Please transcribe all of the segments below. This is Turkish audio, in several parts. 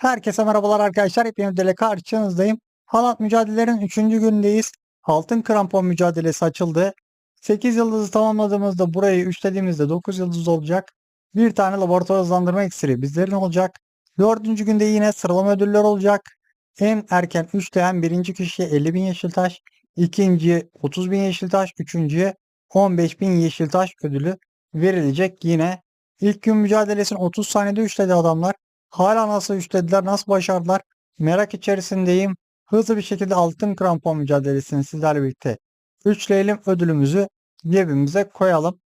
Herkese merhabalar arkadaşlar. Hepiniz ile karşınızdayım. Halat mücadelelerin 3. günündeyiz. Altın krampon mücadelesi açıldı. 8 yıldızı tamamladığımızda burayı üçlediğimizde 9 yıldız olacak. Bir tane laboratuvar hızlandırma iksiri bizlerin olacak. 4. günde yine sıralama ödüller olacak. En erken üçleyen birinci kişiye 50 bin yeşil taş, ikinci 30 bin yeşil taş, üçüncüye 15 bin yeşil taş ödülü verilecek yine. İlk gün mücadelesini 30 saniyede üçledi adamlar. Hala nasıl üçlediler, nasıl başardılar merak içerisindeyim. Hızlı bir şekilde altın krampon mücadelesini sizlerle birlikte üçleyelim ödülümüzü cebimize koyalım.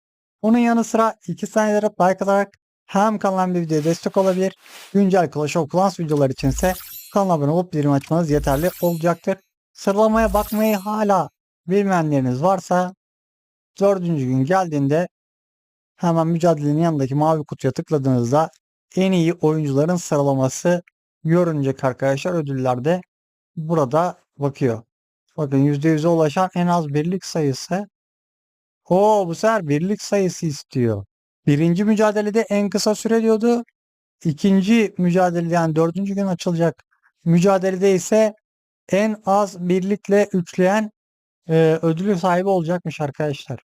Onun yanı sıra 2 saniyelere like atarak hem kanalım bir videoya destek olabilir. Güncel Clash of Clans videolar içinse kanala abone olup bildirim açmanız yeterli olacaktır. Sıralamaya bakmayı hala bilmeyenleriniz varsa dördüncü gün geldiğinde hemen mücadelenin yanındaki mavi kutuya tıkladığınızda en iyi oyuncuların sıralaması görünecek arkadaşlar ödüllerde burada bakıyor. Bakın %100'e ulaşan en az birlik sayısı. O bu sefer birlik sayısı istiyor. Birinci mücadelede en kısa süre diyordu. İkinci mücadelede yani dördüncü gün açılacak mücadelede ise en az birlikle üçleyen e, ödülü sahibi olacakmış arkadaşlar.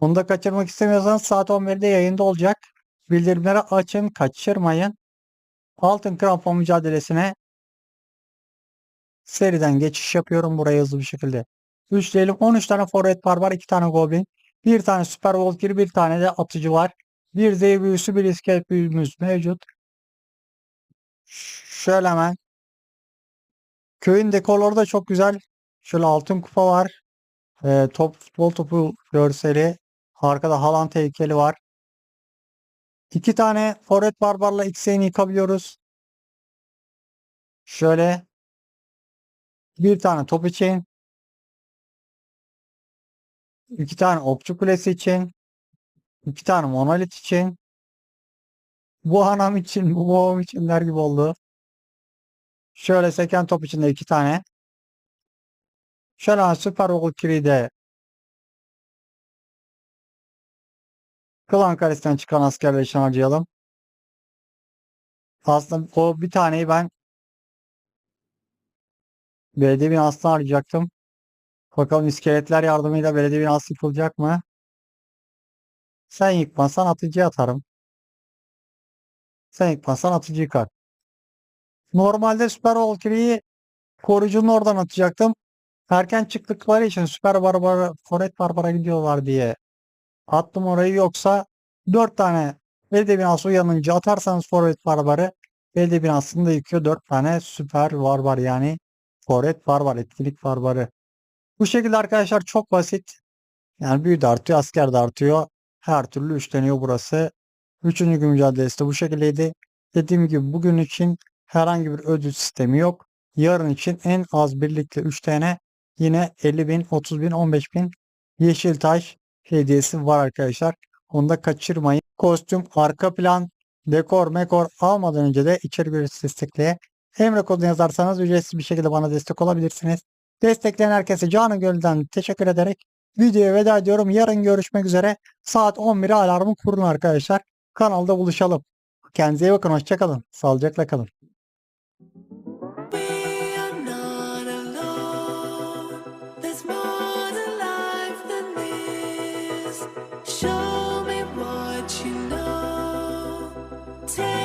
Onu da kaçırmak istemiyorsanız saat 11'de yayında olacak. Bildirimleri açın, kaçırmayın. Altın krampon mücadelesine seriden geçiş yapıyorum buraya hızlı bir şekilde. Üçleyelim. 13 tane forvet var var. 2 tane goblin. Bir tane süper volkir. Bir tane de atıcı var. Bir dev büyüsü. Bir iskelet büyümüz mevcut. Şöyle hemen. Köyün dekorları da çok güzel. Şöyle altın kupa var. Ee, top futbol topu görseli. Arkada Haaland heykeli var. İki tane forvet barbarla X'ini yıkabiliyoruz. Şöyle bir tane top için iki tane okçu kulesi için iki tane monolit için bu anam için bu babam için der gibi oldu. Şöyle seken top içinde iki tane. Şöyle süper Valkyrie'de de Klan Kalesi'nden çıkan askerler için harcayalım. Aslında o bir taneyi ben belediye binasına harcayacaktım. Bakalım iskeletler yardımıyla belediye binası yıkılacak mı? Sen yıkmazsan atıcıya atarım. Sen yıkmazsan atıcı yıkar. Normalde Süper Valkyrie'yi koruyucunun oradan atacaktım. Erken çıktıkları için Süper Barbara, Foret Barbara gidiyorlar diye attım orayı yoksa 4 tane belediye binası uyanınca atarsanız forvet barbarı belediye binasını da yıkıyor. 4 tane süper barbar yani forvet barbar etkinlik barbarı. Bu şekilde arkadaşlar çok basit. Yani büyü de artıyor asker de artıyor. Her türlü üçleniyor burası. Üçüncü gün mücadelesi de bu şekildeydi. Dediğim gibi bugün için herhangi bir ödül sistemi yok. Yarın için en az birlikte 3 tane yine 50 bin, 30 bin, 15 bin yeşil taş hediyesi var arkadaşlar. Onu da kaçırmayın. Kostüm, arka plan, dekor, mekor almadan önce de içerik üreticisi destekleye Emre kodunu yazarsanız ücretsiz bir şekilde bana destek olabilirsiniz. Destekleyen herkese canı gönülden teşekkür ederek videoya veda ediyorum. Yarın görüşmek üzere. Saat 11'e alarmı kurun arkadaşlar. Kanalda buluşalım. Kendinize iyi bakın. Hoşçakalın. Sağlıcakla kalın. Take